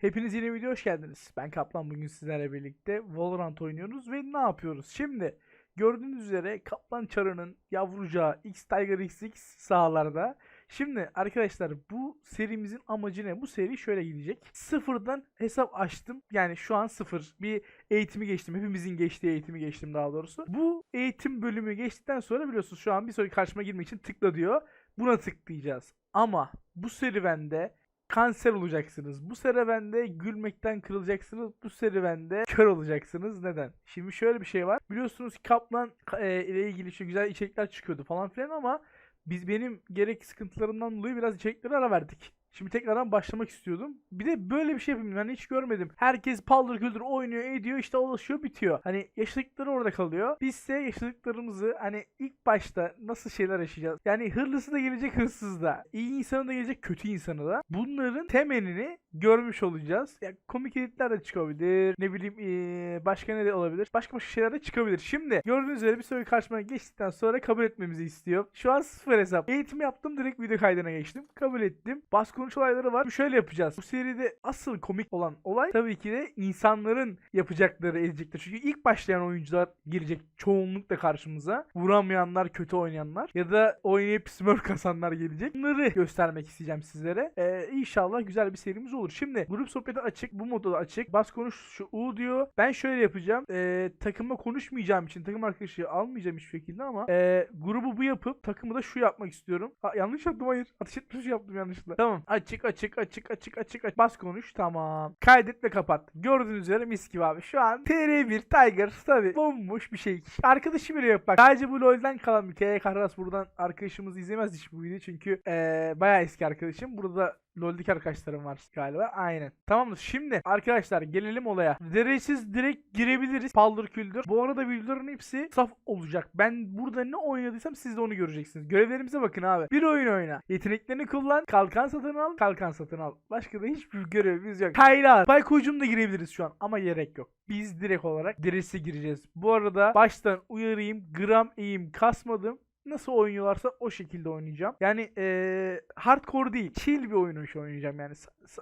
Hepiniz yeni video hoş geldiniz. Ben Kaplan bugün sizlerle birlikte Valorant oynuyoruz ve ne yapıyoruz? Şimdi gördüğünüz üzere Kaplan Çarı'nın yavrucağı X Tiger XX sahalarda. Şimdi arkadaşlar bu serimizin amacı ne? Bu seri şöyle gidecek. Sıfırdan hesap açtım. Yani şu an sıfır. Bir eğitimi geçtim. Hepimizin geçtiği eğitimi geçtim daha doğrusu. Bu eğitim bölümü geçtikten sonra biliyorsunuz şu an bir sonraki karşıma girmek için tıkla diyor. Buna tıklayacağız. Ama bu serüvende kanser olacaksınız. Bu serüvende gülmekten kırılacaksınız. Bu serüvende kör olacaksınız. Neden? Şimdi şöyle bir şey var. Biliyorsunuz Kaplan e, ile ilgili şu güzel içerikler çıkıyordu falan filan ama biz benim gerek sıkıntılarımdan dolayı biraz içeriklere ara verdik. Şimdi tekrardan başlamak istiyordum. Bir de böyle bir şey yapayım. Hani hiç görmedim. Herkes paldır küldür oynuyor, ediyor, işte ulaşıyor, bitiyor. Hani yaşadıkları orada kalıyor. Biz ise yaşadıklarımızı hani ilk başta nasıl şeyler yaşayacağız? Yani hırlısı da gelecek, hırsız da. iyi insanı da gelecek, kötü insanı da. Bunların temelini görmüş olacağız. Ya komik editler de çıkabilir. Ne bileyim başka ne de olabilir. Başka başka şeyler de çıkabilir. Şimdi gördüğünüz üzere bir sonraki karşıma geçtikten sonra kabul etmemizi istiyor. Şu an sıfır hesap. Eğitim yaptım direkt video kaydına geçtim. Kabul ettim. Bas konuş olayları var. Şöyle yapacağız. Bu seride asıl komik olan olay tabii ki de insanların yapacakları edecektir. Çünkü ilk başlayan oyuncular girecek çoğunlukla karşımıza. Vuramayanlar, kötü oynayanlar ya da oynayıp smurf kasanlar gelecek. Bunları göstermek isteyeceğim sizlere. Ee, inşallah güzel bir serimiz olur. Şimdi grup sohbeti açık. Bu modu da açık. Bas konuş şu U diyor. Ben şöyle yapacağım. Ee, takımla konuşmayacağım için takım arkadaşı almayacağım hiçbir şekilde ama ee, grubu bu yapıp takımı da şu yapmak istiyorum. Ha, yanlış yaptım hayır. Ateş etmiş yaptım yanlışlıkla. Tamam. Açık açık açık açık açık açık. Bas konuş. Tamam. Kaydet ve kapat. Gördüğünüz üzere mis gibi abi. Şu an TR1 Tiger tabi bomboş bir şey. Arkadaşı bile yok bak. Sadece bu LoL'den kalan bir KK Kahras buradan arkadaşımız izlemez hiç bu videoyu çünkü ee, bayağı eski arkadaşım. Burada LoL'deki arkadaşlarım var galiba. Aynen. Tamamdır. Şimdi arkadaşlar gelelim olaya. Derecesiz direkt girebiliriz. Paldır küldür. Bu arada videoların hepsi saf olacak. Ben burada ne oynadıysam siz de onu göreceksiniz. Görevlerimize bakın abi. Bir oyun oyna. Yeteneklerini kullan. Kalkan satın al. Kalkan satın al. Başka da hiçbir görevimiz yok. Kayla. Bayko hücum da girebiliriz şu an. Ama gerek yok. Biz direkt olarak derese gireceğiz. Bu arada baştan uyarayım. Gram eğim kasmadım nasıl oynuyorlarsa o şekilde oynayacağım. Yani eee hardcore değil, chill bir oyun şu oynayacağım yani.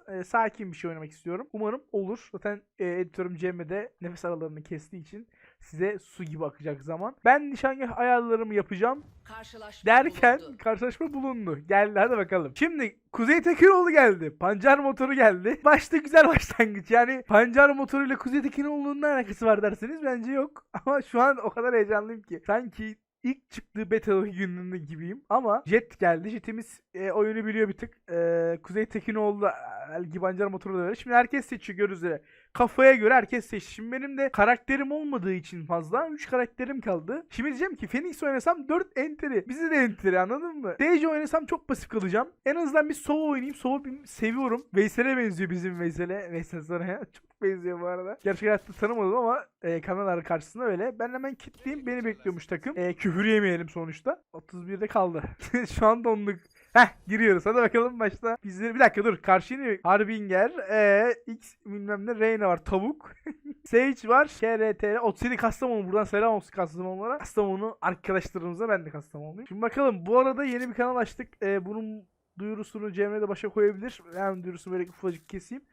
E, sakin bir şey oynamak istiyorum. Umarım olur. Zaten e, editörüm Cem'e de nefes aralarını kestiği için size su gibi akacak zaman. Ben nişangah ayarlarımı yapacağım Karşılaşma derken bulundu. karşılaşma bulundu. Geldi hadi bakalım. Şimdi Kuzey Tekiroğlu geldi. Pancar motoru geldi. Başta güzel başlangıç. Yani pancar motoruyla Kuzey Tekiroğlu'nun ne alakası var derseniz bence yok. Ama şu an o kadar heyecanlıyım ki. Sanki ilk çıktığı beta gününde gibiyim. Ama Jet geldi. Jet'imiz e, oyunu biliyor bir tık. E, Kuzey Tekinoğlu da e, pancar motoru da öyle. Şimdi herkes seçiyor görürüz üzere. Kafaya göre herkes seçti. Şimdi benim de karakterim olmadığı için fazla 3 karakterim kaldı. Şimdi diyeceğim ki Phoenix oynasam 4 enteri. Bizi de enteri anladın mı? Sage oynasam çok pasif kalacağım. En azından bir Sova oynayayım. Sova seviyorum. Veysel'e benziyor bizim Veysel'e. Veysel sana ya. Çok benziyor bu arada. Gerçek hayatta tanımadım ama e, kameralar karşısında öyle. Ben hemen kilitleyeyim. Beni bekliyormuş takım. E, küfür yemeyelim sonuçta. 31'de kaldı. Şu an donduk. Heh giriyoruz. Hadi bakalım başta. Bizleri bir dakika dur. Karşı yine Harbinger, e, X bilmem ne Reyna var. Tavuk. Sage var. KRT. 37 Kastamonu. Buradan selam olsun Kastamonulara. Kastamonu arkadaşlarımıza ben de Kastamonluyum. Şimdi bakalım. Bu arada yeni bir kanal açtık. E, bunun duyurusunu Cemre de başa koyabilir. Ben duyurusunu böyle ufacık keseyim.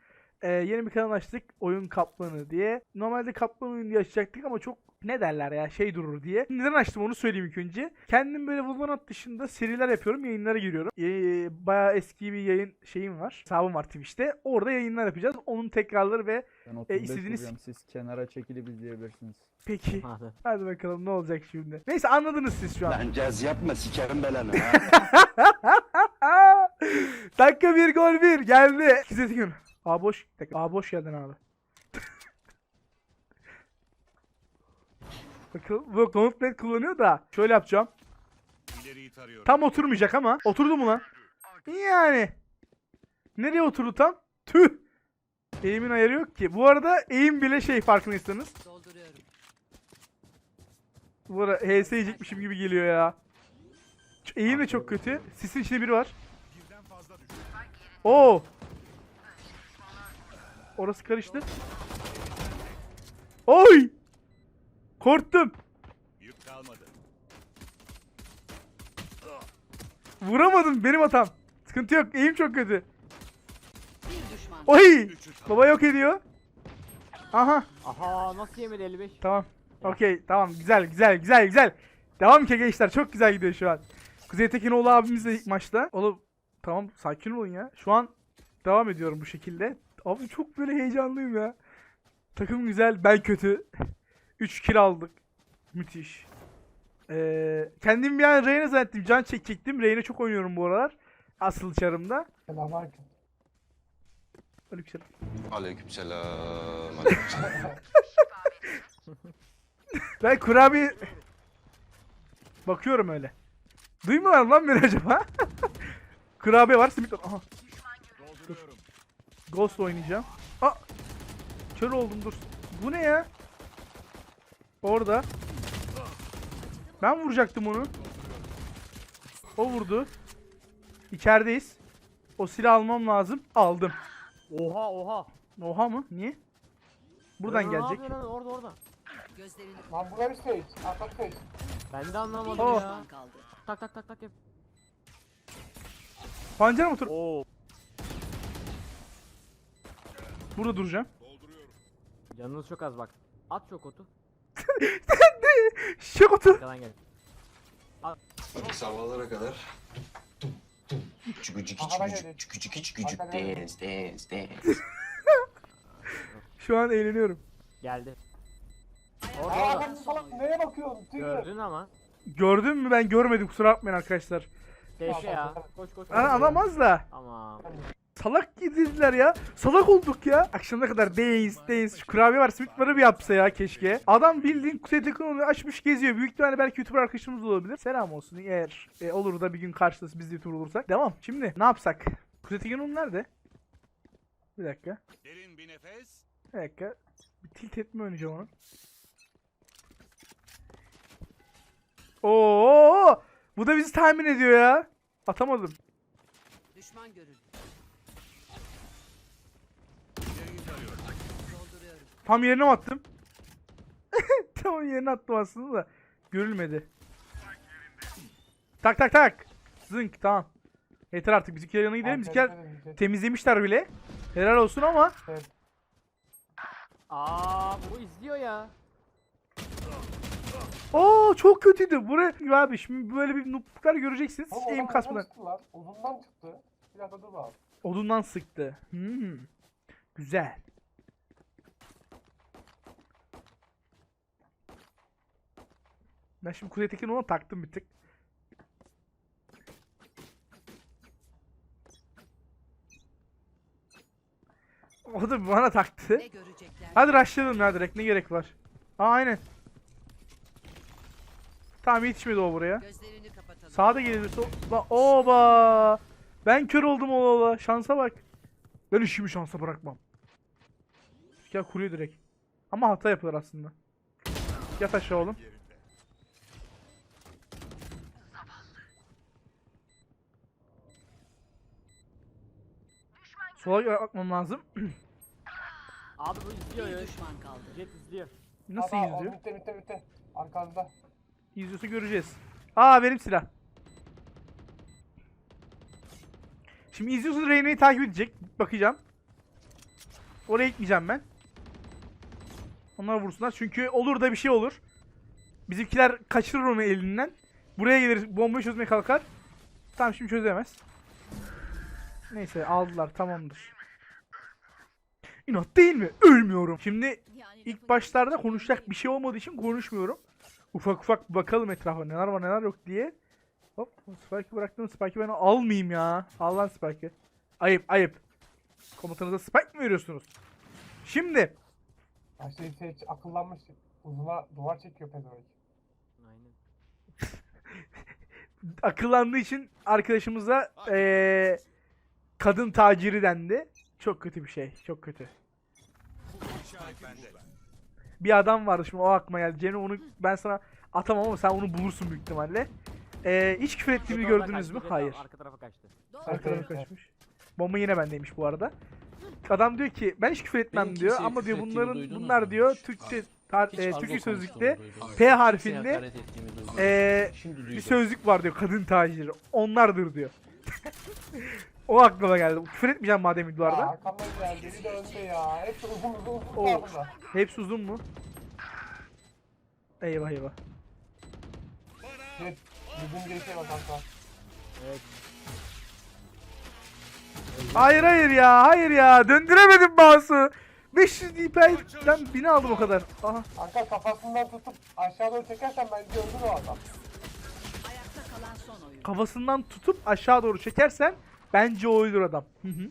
Ee, yeni bir kanal açtık. Oyun Kaplanı diye. Normalde Kaplan oyunu diye açacaktık ama çok ne derler ya şey durur diye. Neden açtım onu söyleyeyim ilk önce. Kendim böyle Valorant dışında seriler yapıyorum. Yayınlara giriyorum. Ee, bayağı eski bir yayın şeyim var. Hesabım var Twitch'te. Orada yayınlar yapacağız. Onun tekrarları ve Ben 35 istediğiniz- vuruyorum, siz kenara çekilip izleyebilirsiniz. peki. Hadi. Hadi bakalım ne olacak şimdi. Neyse anladınız siz şu an. Lan caz yapma sikerim belanı Dakika bir gol bir geldi. İkisi gün. Aa boş. Aa boş geldin abi. Bu Gauntlet kullanıyor da. Şöyle yapacağım. Tam oturmayacak ama. Oturdu mu lan? Yani. Nereye oturdu tam? Tüh. Eğimin ayarı yok ki. Bu arada eğim bile şey farkındaysanız. Dolduruyorum. Bu arada HS yiyecekmişim gibi geliyor ya. Eğim de çok kötü. Sisin içinde biri var. Birden fazla düştü. Oo. Orası karıştı. Oy! Korktum. Yük kalmadı. Vuramadım benim hatam. Sıkıntı yok. Eğim çok kötü. Bir düşman Oy! Baba yok ediyor. Aha. Aha nasıl yemedi 55? Tamam. Okey tamam güzel güzel güzel güzel. Devam ki gençler çok güzel gidiyor şu an. Kuzey Tekinoğlu abimiz de ilk maçta. Oğlum tamam sakin olun ya. Şu an devam ediyorum bu şekilde. Abi çok böyle heyecanlıyım ya. Takım güzel ben kötü. 3 kill aldık. Müthiş. Ee, kendim bir an Reyna zannettim. Can çekecektim. Reyna çok oynuyorum bu aralar. Asıl çarımda. Selamünaleyküm. Aleykümselam. Aleykümselam. Aleykümselam. Ben kurabiye... Bakıyorum öyle. Duymuyorlar lan beni acaba? kurabiye var, simit var. Aha. Ghost oynayacağım. Aa! Kör oldum dur. Bu ne ya? Orada. Ben vuracaktım onu. O vurdu. İçerideyiz. O silah almam lazım. Aldım. Oha oha. Oha mı? Niye? Buradan gelecek. lan? Orada orada. Gözlerini Lan buraya bir stage. Arka stage. Ben de anlamadım Oh. ya. Tak tak tak tak yap. Pancara mı otur? Oo. Burada duracağım. Dolduruyorum. Canınız çok az bak. At çok otu. Şok otur. Arkadan gel. Sabahlara kadar. Çükü Aha, ben çükü çükü çükü Arkadan geldim. dance dance dance. Şu an eğleniyorum. Geldi. Aa Orada orada. adam salak nereye bakıyorsun? Tüy. Gördün ama. Gördün mü? Ben görmedim. Kusura bakmayın arkadaşlar. Teşe ya. Koş koş. Ana alamaz da. Ama. Salak girdiler ya. Salak olduk ya. Akşamına kadar dance dance. Şu kurabiye var. Simit varı bir yapsa ya keşke. Adam bildiğin Kuzey Tekinoğlu açmış geziyor. Büyük ihtimalle belki YouTuber arkadaşımız da olabilir. Selam olsun. Eğer e, olur da bir gün karşılaşırız biz de YouTuber olursak. Devam. Şimdi ne yapsak? Kuzey Tekinoğlu nerede? Bir dakika. Derin bir nefes. Bir dakika. Bir tilt etme oynayacağım onu. Oo! Bu da bizi tahmin ediyor ya. Atamadım. Düşman görüldü. İleriyi tarıyorum. Dolduruyorum. Tam yerine mi attım? Tam yerine attım aslında da. Görülmedi. Tak tak tak. Zınk tamam. Yeter artık bizimkiler yanına gidelim. Bizimkiler temizlemişler bile. Helal olsun ama. Aa bu izliyor ya. Oo çok kötüydü. Buraya abi şimdi böyle bir noobluklar göreceksiniz. Hiç aim kasmadan. Uzundan çıktı. Bir dakika dur abi. Odundan sıktı. Hmm. Güzel. Ben şimdi Kuzey Tekin ona taktım bir tık. O da bana taktı. Hadi rushlayalım ya direkt ne gerek var. Aa aynen. Tamam yetişmedi o buraya. Sağda gelirse Ba oba. Ben kör oldum ola Şansa bak. Ben işimi şansa bırakmam. Gel kuruyor direkt. Ama hata yapılır aslında. Yat aşağı oğlum. Sola bakmam lazım. Abi bu izliyor ya. Düşman kaldı. Jet izliyor. Nasıl Aa, izliyor? Bitti bitti bitti. Arkanızda. İzliyorsa göreceğiz. Aa benim silah. Şimdi izliyorsa Reyna'yı takip edecek. Bakacağım. Oraya gitmeyeceğim ben. Onlar vursunlar. Çünkü olur da bir şey olur. Bizimkiler kaçırır onu elinden. Buraya gelir bombayı çözmeye kalkar. Tamam şimdi çözemez. Neyse aldılar tamamdır. İnat değil mi? Ölmüyorum. Şimdi İlk başlarda konuşacak bir şey olmadığı için konuşmuyorum. Ufak ufak bakalım etrafa neler var neler yok diye. Hop Spike'ı bıraktım. Spike'ı ben almayayım ya. Al lan Spike'ı. Ayıp ayıp. Komutanınıza Spike mi veriyorsunuz? Şimdi Ya şey, şey akıllanmış. Uzuna duvar çekiyor pezevenk. Aynen. akıllandığı için arkadaşımıza eee, kadın taciri dendi. Çok kötü bir şey. Çok kötü. Bir adam vardı şimdi o aklıma geldi. Cene onu ben sana atamam ama sen onu bulursun büyük ihtimalle. Eee hiç küfür ettiğimi gördünüz mü? Hayır. Arka tarafa kaçtı. Evet, evet. kaçmış. Bomba yine bendeymiş bu arada. Adam diyor ki ben hiç küfür etmem Benim diyor kimseye ama diyor küfür ettiğimi bunların duydunuz bunlar mu diyor? Türkçe tar, Hiç e, argo Türkçe konuştuğunu sözlükte duydum. P Kimseye harfinde hakaret ettiğimi duydum. e, Şimdi bir duydum. sözlük var diyor kadın taciri. Onlardır diyor. O aklıma geldi. Küfür etmeyeceğim madem videolarda. arkamdan geldi. Biri de ya. Hepsi uzun uzun uzun Oo. tarafında. Hepsi uzun mu? Eyvah eyvah. Jet. Bizim girişe bak kanka. Evet. Hayır hayır ya hayır ya döndüremedim mouse'u. 500 DPI'den 1000 aldım o kadar. Aha. Kanka kafasından tutup aşağı doğru çekersen bence öldür o adam. Ayakta kalan son oyun. Kafasından tutup aşağı doğru çekersen bence o ölür adam. Hı hı.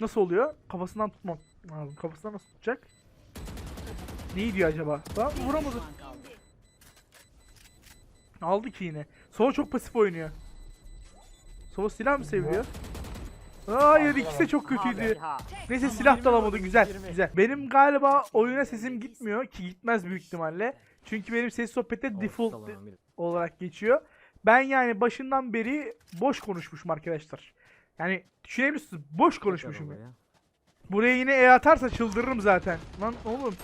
Nasıl oluyor? Kafasından tutmam lazım. Kafasından nasıl tutacak? Ne diyor acaba? Lan vuramadı. Aldı ki yine. Sova çok pasif oynuyor. Sova silah mı seviyor? Hayır ikisi de çok kötüydü. Neyse silah da alamadı güzel güzel. Benim galiba oyuna sesim gitmiyor ki gitmez büyük ihtimalle. Çünkü benim ses sohbette default olarak geçiyor. Ben yani başından beri boş konuşmuşum arkadaşlar. Yani düşünebilirsiniz boş konuşmuşum. Oluyor. Buraya yine E atarsa çıldırırım zaten. Lan oğlum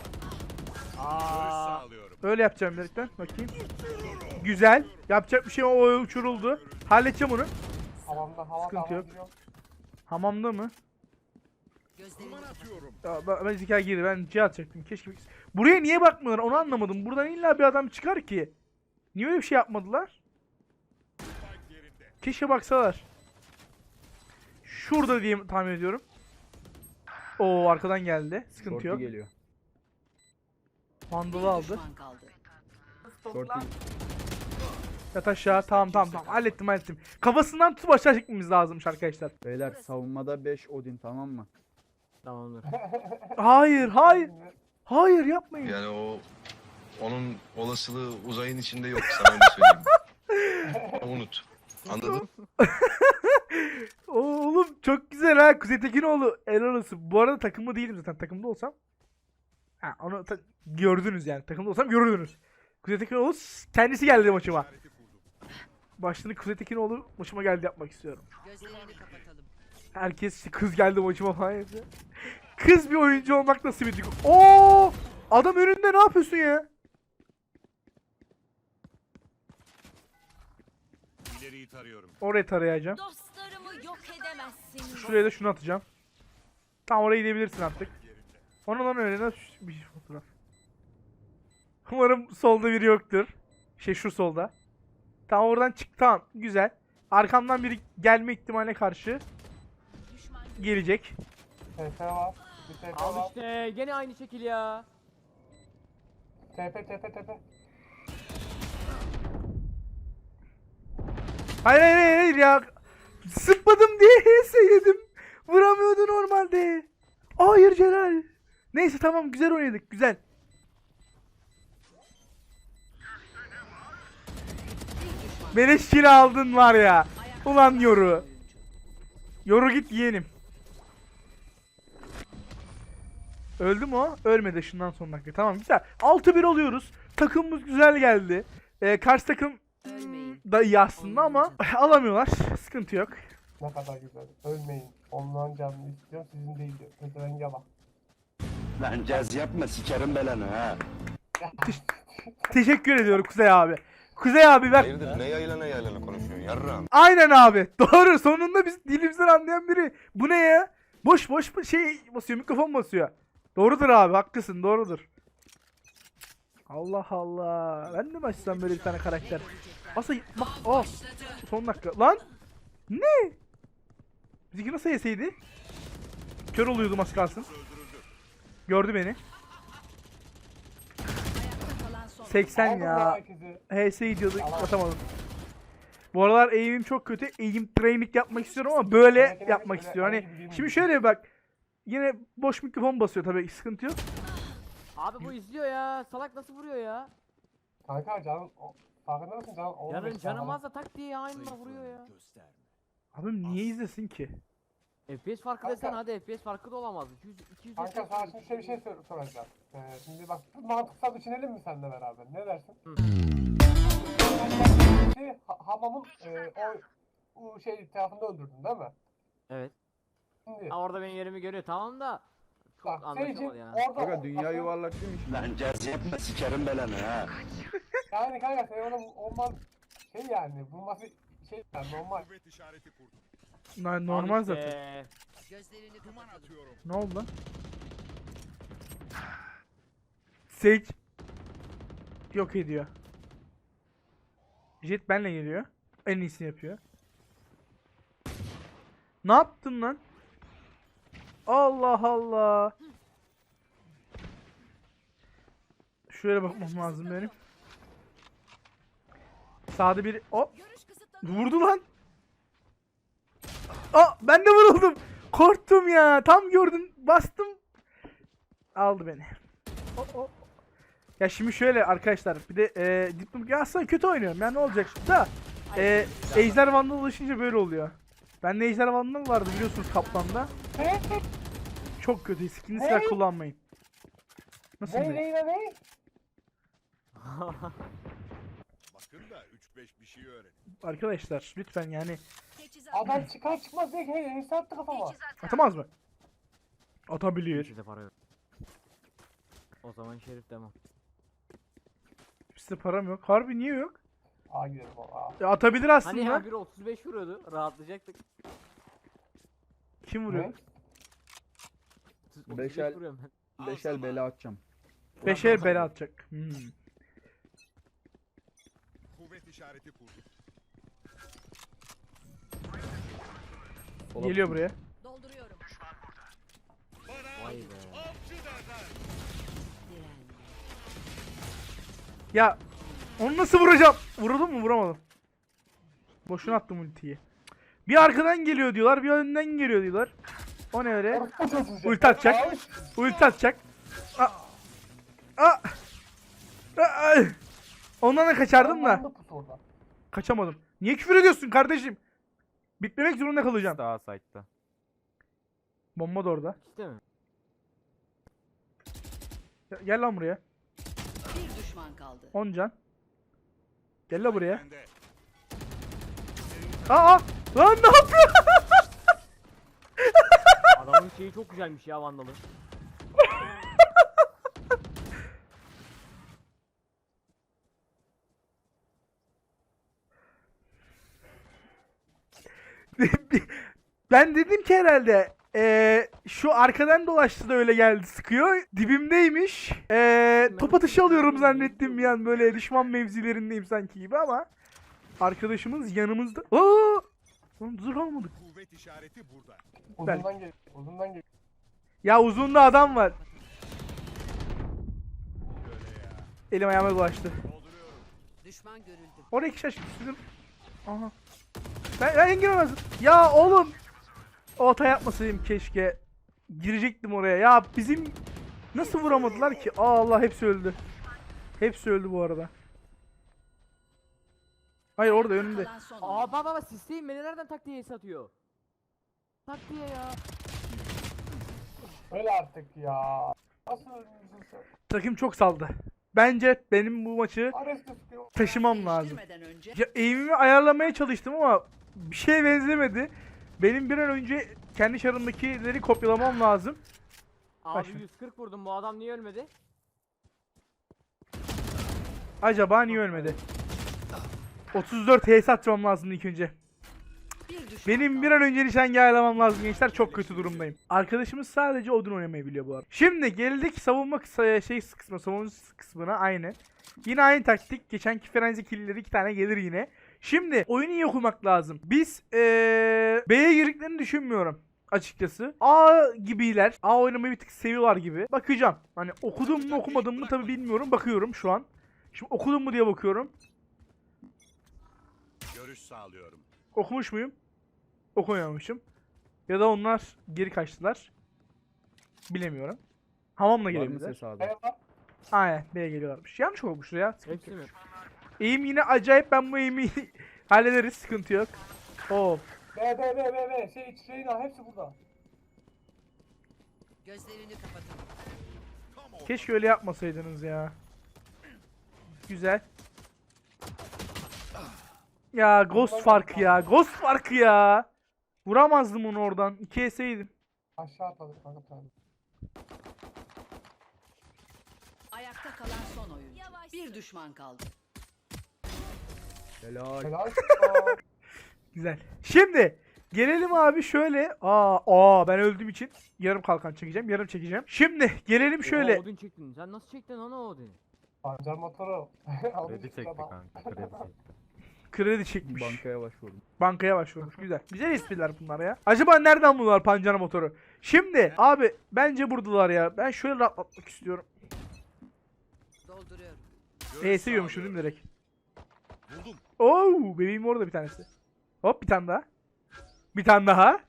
Aa, sağlıyorum. öyle yapacağım direkten. Bakayım. Güzel. Yapacak bir şey o uçuruldu. Halledeceğim onu. Havamda havada Sıkıntı yok. Hamamda mı? Ya, ben, ben zeka girdi. Ben C atacaktım. Keşke. Buraya niye bakmıyorlar onu anlamadım. Buradan illa bir adam çıkar ki. Niye öyle bir şey yapmadılar? Keşke baksalar. Şurada diye tahmin ediyorum. Oo arkadan geldi. Sıkıntı Shorty yok. geliyor. Mandalı aldı. Shorty Yat aşağı. Tamam tamam tamam. Hallettim hallettim. Kafasından tutup aşağı çekmemiz lazımmış arkadaşlar. Beyler savunmada 5 Odin tamam mı? Tamamdır. Hayır hayır. Hayır yapmayın. Yani o onun olasılığı uzayın içinde yok sana öyle söyleyeyim. Unut. Anladın? Oğlum çok güzel ha. Kuzey Tekinoğlu helal olsun. Bu arada takımlı değilim zaten. Takımda olsam. Ha, onu ta- gördünüz yani. Takımda olsam görürdünüz. Kuzey Tekinoğlu kendisi geldi maçıma. Başlığını Kuzey Tekinoğlu maçıma geldi yapmak istiyorum. Gözlerini kapatalım. Herkes işte kız geldi maçıma falan yapıyor. Kız bir oyuncu olmak nasıl bir duygu? Oo! Adam önünde ne yapıyorsun ya? İleriyi tarıyorum. Oraya tarayacağım. Dostlarımı yok edemezsin. Şuraya da şunu atacağım. Tam oraya gidebilirsin artık. Ondan öyle nasıl bir fotoğraf. Umarım solda biri yoktur. Şey şu solda. Tamam oradan çık tamam güzel. Arkamdan biri gelme ihtimaline karşı gelecek. TP var. Bir TP Al var. işte gene aynı şekil ya. TP TP TP. Hayır hayır hayır, hayır ya. Sıkmadım diye HS yedim. Vuramıyordu normalde. Hayır Celal. Neyse tamam güzel oynadık güzel. Beleşkili aldın var ya. Ulan yoru. Yoru git yeğenim. Öldü mü o? Ölmedi şundan son. Tamam güzel. 6-1 oluyoruz. Takımımız güzel geldi. Ee, karşı takım Ölmeyin. da aslında ama alamıyorlar. Sıkıntı yok. Ne kadar güzel. Ölmeyin. Onların canını istiyorum sizin değil diyor. Pezevenk yalan. Lan caz yapma sikerim belanı ha. Teşekkür ediyorum Kuzey abi. Kuzey abi ver. Hayırdır ne yaylana yaylana konuşuyorsun yarram. Aynen abi. Doğru. Sonunda biz dilimizden anlayan biri. Bu ne ya? Boş boş şey basıyor. Mikrofon basıyor. Doğrudur abi. Haklısın. Doğrudur. Allah Allah. Ben de mi açsam böyle bir tane karakter? Asa bak. Oh. Son dakika. Lan. Ne? Bizimki nasıl yeseydi? Kör oluyordum az kalsın. Gördü beni. Ayakta kalan son oyun. 80 Aldım ya. HS diyorduk atamadım. Bu aralar eğimim çok kötü. Eğim training yapmak istiyorum ama böyle yapmak istiyorum. Hani şimdi şöyle bak. Yine boş mikrofon basıyor tabii sıkıntı yok. Abi bu izliyor ya. Salak nasıl vuruyor ya? Kanka canın o- farkında mısın? 15 Yarın tane canım az da tak diye aynına vuruyor ya. Abim niye izlesin ki? FPS farkı Kanka- desen hadi FPS farkı da olamaz. 200 200 Kanka sana şimdi şöyle bir şey sor- soracağım. Ee, şimdi bak mantıksal düşünelim mi seninle beraber? Ne dersin? Hı. Şey, ha- hamamın e, o, o şey tarafında öldürdün değil mi? Evet. Şimdi Ha, orada benim yerimi görüyor tamam da bak senin için ya. orada Aga dünya yuvarlak değil mi şimdi? Lan caz yapma sikerim belanı ha. Yani kanka senin orada olman şey yani bulması şey yani normal. Kuvvet işareti kurdum. Na- Normal Al işte. zaten. Gözlerini kapatalım. Ne oldu lan? Sage yok ediyor. Jet benle geliyor. En iyisini yapıyor. Ne yaptın lan? Allah Allah. Şöyle bakmam lazım benim. Sağda bir hop vurdu lan. Aa ben de vuruldum. Korktum ya. Tam gördüm. Bastım. Aldı beni. O, o. Ya şimdi şöyle arkadaşlar bir de e, Diplomatik aslında kötü oynuyorum ya ne olacak da e, Ejder Vandal ulaşınca böyle oluyor. Bende Ejder Vandal vardı biliyorsunuz Kaplan'da. Çok kötü skinli silah Hey! kullanmayın. Nasıl ne bir- ne? Bakın da 3-5 bir şey öğrenin. Arkadaşlar lütfen yani Teçhizat. Adam çıkar çıkmaz direkt hey hey attı kafama. Teçhizat. atamaz mı? Atabilir. Bizde para yok. O zaman Şerif demem. Bizde param yok. Harbi niye yok? Aa gidelim valla. Ya atabilir Hani aslında. ya biri 35 vuruyordu. Rahatlayacaktık. Kim vuruyor? Ne? 35 Beşer- vuruyorum ben. Beş el bela atacağım. Beşer bela atacak. Hmm. Kuvvet işareti kurdum. Sola Geliyor buraya. Dolduruyorum. Vay be. Ya onu nasıl vuracağım? Vuruldum mu? Vuramadım. Boşuna attım ultiyi. Bir arkadan geliyor diyorlar, bir önden geliyor diyorlar. O ne öyle? Ulti atacak. Ulti atacak. Aa. Aa. Aa. Ondan da kaçardım da. Kaçamadım. Niye küfür ediyorsun kardeşim? Bitmemek zorunda kalacağım. Daha site'da. Bomba da orada. İşte mi? Gel lan buraya. Bir düşman kaldı. 10 can. Gel lan buraya. Aa! Lan ne yapıyor? Adamın şeyi çok güzelmiş ya Vandalı. ben dedim ki herhalde eee, şu arkadan dolaştı da öyle geldi sıkıyor. Dibimdeymiş. Eee top atışı alıyorum zannettim bir an böyle düşman mevzilerindeyim sanki gibi ama arkadaşımız yanımızda. Aa! Lan zırh almadık. Kuvvet işareti burada. Uzundan geliyor. Uzundan geliyor. Ya uzunda adam var. Elim ayağıma dolaştı. Dolduruyorum. Düşman görüldü. Oraya iki istedim. Aha. Ben, ben giremezdim. Ya oğlum. Ota yapmasaydım keşke. Girecektim oraya. Ya bizim nasıl vuramadılar ki? Aa Allah hepsi öldü. Hepsi öldü bu arada. Hayır orada son Aa baba baba sisteyim beni nereden tak diye satıyor? Tak diye ya. Öyle artık ya. Nasıl? Takım çok saldı. Bence benim bu maçı. Değiştirmeden taşımam lazım. önce Ya aim'imi ayarlamaya çalıştım ama bir şeye benzemedi. Benim bir an önce kendi çarımdakileri kopyalamam lazım. Abi Başla. 140 vurdum bu adam niye ölmedi? Acaba niye ölmedi? 34 HS atmam lazım ilk önce. Benim bir an önce nişangahı ayarlamam lazım gençler. Çok kötü durumdayım. Arkadaşımız sadece Odin oynamayı biliyor bu arada. Şimdi geldik savunma kısa şey kısmı, savunma kısmına aynı. Yine aynı taktik. Geçenki frenzi killleri iki tane gelir yine. Şimdi oyunu iyi okumak lazım. Biz ee, B'ye girdiklerini düşünmüyorum açıkçası. A gibiler. A oynamayı bir tık seviyorlar gibi. Bakacağım. Hani okudum mu okumadım mı tabi bilmiyorum. Bakıyorum şu an. Şimdi okudum mu diye bakıyorum. Görüş sağlıyorum. Okumuş muyum? Okuyamamışım. Ya da onlar geri kaçtılar. Bilemiyorum. Hamamla gelebilirler. ses abi? Merhaba. Aynen B'ye geliyorlarmış. Yanlış olmuştur ya. Sıkıntı Hepsi mi? Eğim yine acayip ben bu eğimi hallederiz. Sıkıntı yok. Oo. B B B B B. Şey şeyin ha hepsi burada. Gözlerini kapatın. Keşke öyle yapmasaydınız ya. Güzel. Ya Ghost farkı ya. Ghost farkı ya. Vuramazdım onu oradan. 2 eseydim. Aşağı atladık kanka. Ayakta kalan son oyuncu. Yavaş Bir düşman kaldı. Helal. Helal. Güzel. Şimdi Gelelim abi şöyle. Aa, aa ben öldüğüm için yarım kalkan çekeceğim. Yarım çekeceğim. Şimdi gelelim şöyle. Odin çektin. Sen nasıl çektin onu Odin? Pancar motoru. Kredi çekti kanka. Kredi çekti. Kredi çekmiş. Bankaya başvurdum. Bankaya başvurmuş. Güzel. Güzel espriler bunlar ya. Acaba nereden bunlar pancar motoru? Şimdi abi bence buradalar ya. Ben şöyle rahatlatmak istiyorum. Dolduruyorum. E seviyormuşum değil mi direkt? Buldum. Oo bebeğim orada bir tanesi. Hop bir tane daha. Bir tane daha.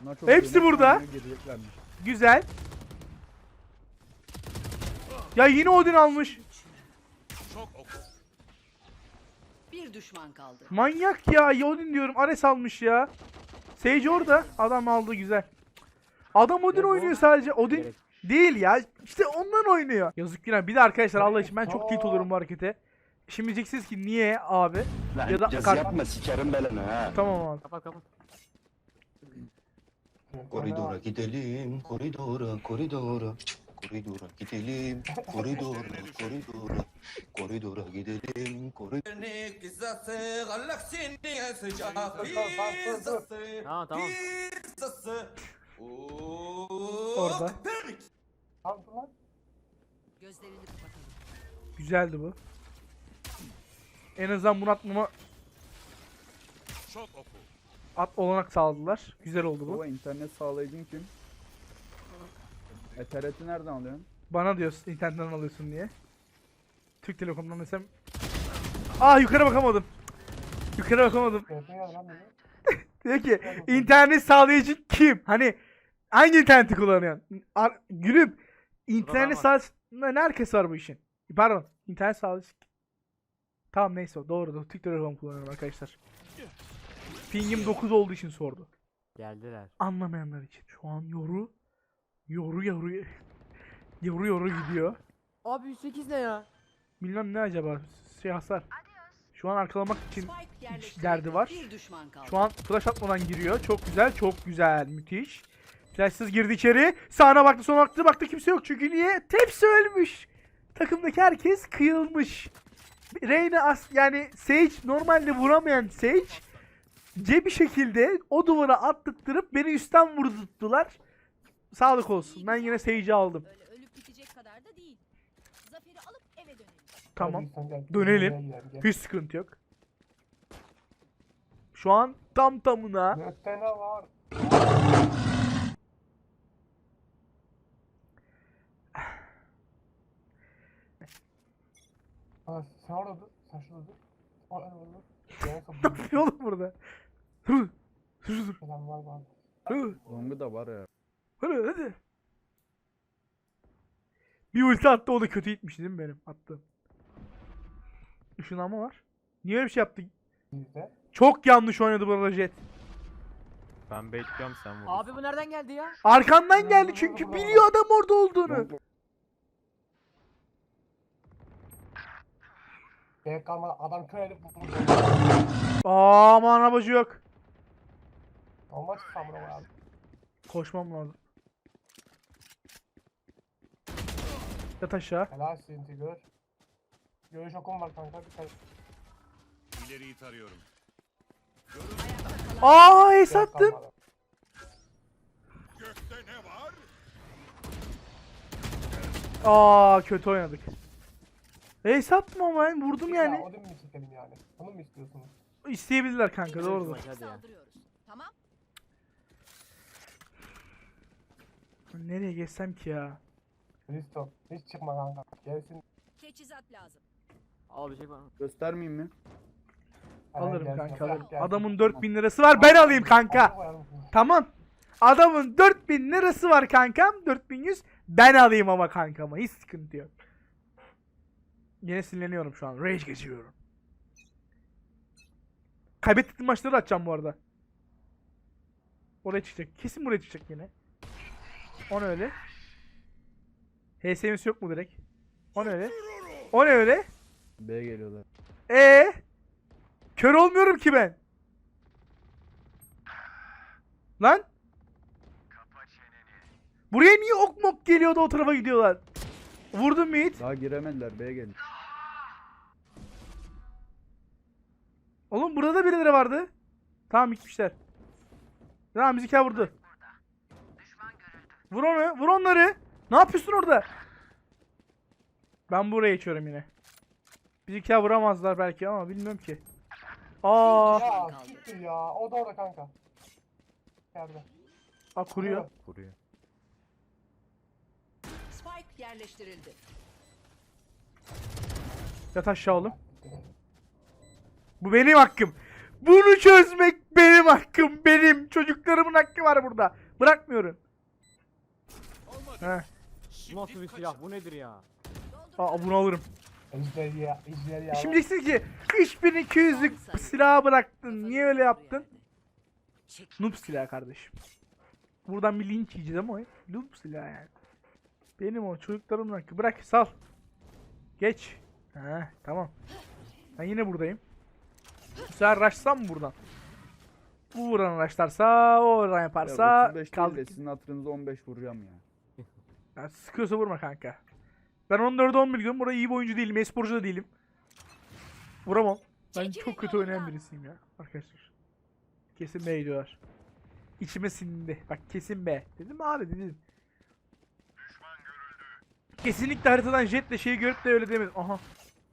Bunlar çok Hepsi yemek burada. Güzel. Ya yine Odin almış. Çok oku. Bir düşman kaldı. Manyak ya. ya Odin diyorum. Ares almış ya. Sage orada. Adam aldı güzel. Adam Odin oynuyor sadece. Odin Gerek. Değil ya. İşte ondan oynuyor. Yazık günah. Bir de arkadaşlar Allah için ben çok tilt olurum bu harekete. Şimdi diyeceksiniz ki niye abi? Lan Ya da caz kar- yapma sikerim belanı ha. Tamam abi. Kapat kapat. Koridora gidelim, koridora, koridora. Koridora gidelim, koridora, koridora. Koridora gidelim, koridora. Tamam tamam. Orada. Tamam dur lan. Gözlerini kapatalım. Güzeldi bu. En azından bunu atmama Çok oku. at olanak sağladılar. Güzel oldu bu. Baba internet sağlayıcın kim? Ethernet'i nereden alıyorsun? Bana diyorsun internetten alıyorsun diye. Türk Telekom'dan desem. Aa yukarı bakamadım. Yukarı bakamadım. Diyor ki internet sağlayıcı kim? Hani hangi interneti kullanıyorsun? Ar- gülüm internet ne herkes var bu işin. Pardon internet sağlayıcı Tamam neyse doğru doğru Türk Telekom kullanıyorum arkadaşlar. Pingim 9 olduğu için sordu. Geldiler. Anlamayanlar için. Şu an yoru yoru yoru yoru yoru gidiyor. Abi 108 ne ya? Bilmem ne acaba şey hasar. Şu an arkalamak için derdi var. Bir düşman kaldı. Şu an flash atmadan giriyor. Çok güzel, çok güzel. Müthiş. Flashsız girdi içeri. Sağına baktı, sola baktı, baktı kimse yok. Çünkü niye? Tepsi ölmüş. Takımdaki herkes kıyılmış. Reyna as yani Sage normalde vuramayan Sage C bir şekilde o duvara attırıp beni üstten vurdurttular. Sağlık olsun. Ben yine Sage'i aldım. Öyle ölüp bitecek kadar da değil. Zaferi alıp eve dönelim. Tamam. Dönelim. Hiç sıkıntı yok. Şu an tam tamına Gökte ne var? Ha, sen orada dur. Sen şurada dur. O en orada. Gel ne kapı. yapıyor oğlum burada? Dur. Dur dur. Selam var var. Dur. Longu da var ya. Hadi hadi. Bir ulti attı o da kötü gitmiş değil mi benim attığım? Işınlanma var. Niye öyle bir şey yaptı? Bizde. Çok yanlış oynadı bu arada Jet. Ben bekliyorum sen vurursun. Abi bu nereden geldi ya? Arkandan geldi çünkü biliyor adam orada olduğunu. Gerek kalmadı. Adam kör edip vurdu. Aa aman arabacı yok. Olmaz ki samura var abi. Koşmam lazım. Yat aşağı. Helal sinti gör. Görüş okum var kanka. Bir tane. İleriyi tarıyorum. Aa ace Gerek attım. kalmadı. Gökte ne var? Aa kötü oynadık. Ace attım ama ben vurdum Ya yani. Odin mi çekelim yani? Bunu mu istiyorsunuz? İsteyebilirler kanka doğrudur. Hadi ya. Saldırıyoruz. Tamam. Nereye geçsem ki ya? Risto. Hiç çıkma kanka. Gelsin. Teçhizat lazım. Al bir şey var mı? Göstermeyeyim mi? Alırım kanka alırım. gelsin. Adamın 4000 lirası var ben alayım kanka. Tamam. Adamın 4000 lirası var kankam. 4100. Ben alayım ama kankama. Hiç sıkıntı yok. Yine sinirleniyorum şu an. Rage geçiyorum. Kaybettiğim maçları açacağım bu arada. Oraya çıkacak. Kesin buraya çıkacak yine. O ne öyle? HSM'si yok mu direkt? O ne öyle? O ne öyle? B geliyorlar. Ee? Kör olmuyorum ki ben. Lan? Buraya niye ok mok geliyor da o tarafa gidiyorlar? Vurdum hiç? Daha giremediler B geliyor. Oğlum burada da birileri vardı. Tamam gitmişler. Tamam bizimkiler vurdu. Vur onu. Vur onları. Ne yapıyorsun orada? Ben buraya geçiyorum yine. Bizimkiler vuramazlar belki ama bilmiyorum ki. Aa, Ya siktir ya. O da orada kanka. Yerde. aa kuruyor. Vuruyor. Spike yerleştirildi. Yat aşağı oğlum. Bu benim hakkım. Bunu çözmek benim hakkım. Benim. Çocuklarımın hakkı var burada. Bırakmıyorum. Nasıl bir silah bu nedir ya? Aa bunu alırım. Ejderi ya. Ejderi ya. Şimdi diyeceksin ki 3200'lük silahı bıraktın. Niye öyle yaptın? Noob silahı kardeşim. Buradan bir linç yiyeceğiz ama o noob silahı yani. Benim o çocuklarımın hakkı. Bırak sal. Geç. He tamam. Ben yine buradayım. Sefer rush'sam mı buradan? Bu vuran rush'larsa o vuran Ya yaparsa 35 değil kaldık. de sizin hatırınıza 15 vuracağım ya. Ya sıkıyorsa vurma kanka. Ben 14'e 11 gidiyorum. Burada iyi bir oyuncu değilim. Esporcu da değilim. Vuramam. Ben çok kötü oynayan birisiyim ya. Arkadaşlar. Kesin B gidiyorlar. İçime sindi. Bak kesin B. Dedim mi abi dedim. Kesinlikle haritadan jetle şeyi görüp de öyle demedim. Aha.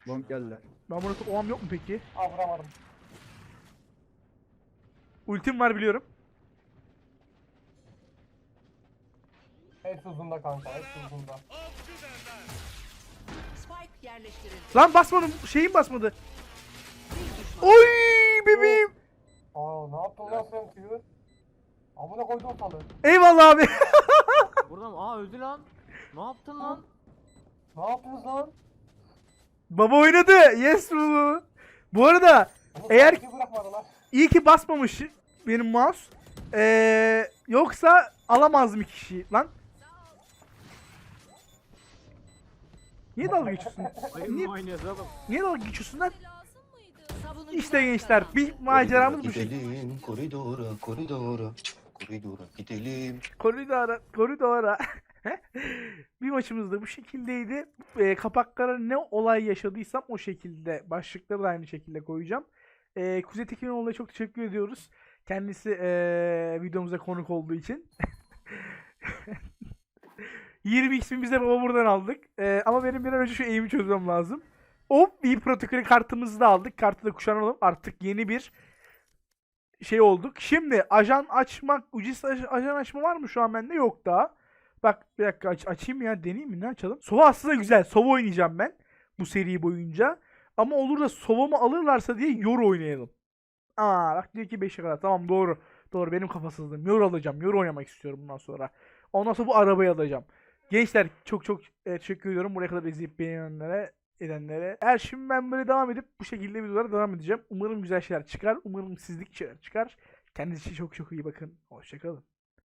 Long geldiler. Ben bunu oğam yok mu peki? Aa vuramadım. Ultim var biliyorum. Hepsi uzunda kanka. Hepsi uzunda. Spike yerleştirildi. Lan basmadım. Şeyim basmadı. Oy bebeğim. Aa ne yaptın lan sen tüyü? Amına koydum salı. Eyvallah abi. Burada mı? Aa öldü lan. Ne yaptın lan? Ne yaptınız lan? Baba oynadı. Yes bu. Bu arada Eğer- Eğer... bırakmadılar. İyi ki basmamış benim mouse. Ee, yoksa alamazdım iki kişiyi. Lan. Niye dalga geçiyorsun? Niye, niye dalga geçiyorsun lan? Lazım mıydı? Savunucular İşte gençler bir maceramız bu şekilde. Gidelim koridora koridora koridora gidelim. Koridora, koridora. bir maçımız da bu şekildeydi. Ee, kapaklara ne olay yaşadıysam o şekilde. Başlıkları da aynı şekilde koyacağım. Ee, Kuzey Tekinoğlu'na çok teşekkür ediyoruz. Kendisi ee, videomuza konuk olduğu için. 20 x'imi biz de baba buradan aldık. Ee, ama benim bir an önce şu eğimi çözmem lazım. Hop bir protokolü kartımızı da aldık. Kartı da kuşanalım. Artık yeni bir şey olduk. Şimdi ajan açmak, ucuz aj- ajan açma var mı şu an bende? Yok daha. Bak bir dakika aç- açayım ya deneyeyim mi ne açalım? Sova aslında güzel. Sova oynayacağım ben bu seri boyunca. Ama olur da Sova'mı alırlarsa diye Yor oynayalım. Aa bak diyor ki 5'e kadar. Tamam doğru. Doğru benim kafasızlığım. Yor alacağım. Yor oynamak istiyorum bundan sonra. Ondan sonra bu arabayı alacağım. Gençler çok çok e, teşekkür ediyorum. Buraya kadar izleyip beğenenlere edenlere. Eğer şimdi ben böyle devam edip bu şekilde videolara devam edeceğim. Umarım güzel şeyler çıkar. Umarım sizlik şeyler çıkar. Kendinize çok çok iyi bakın. Hoşçakalın.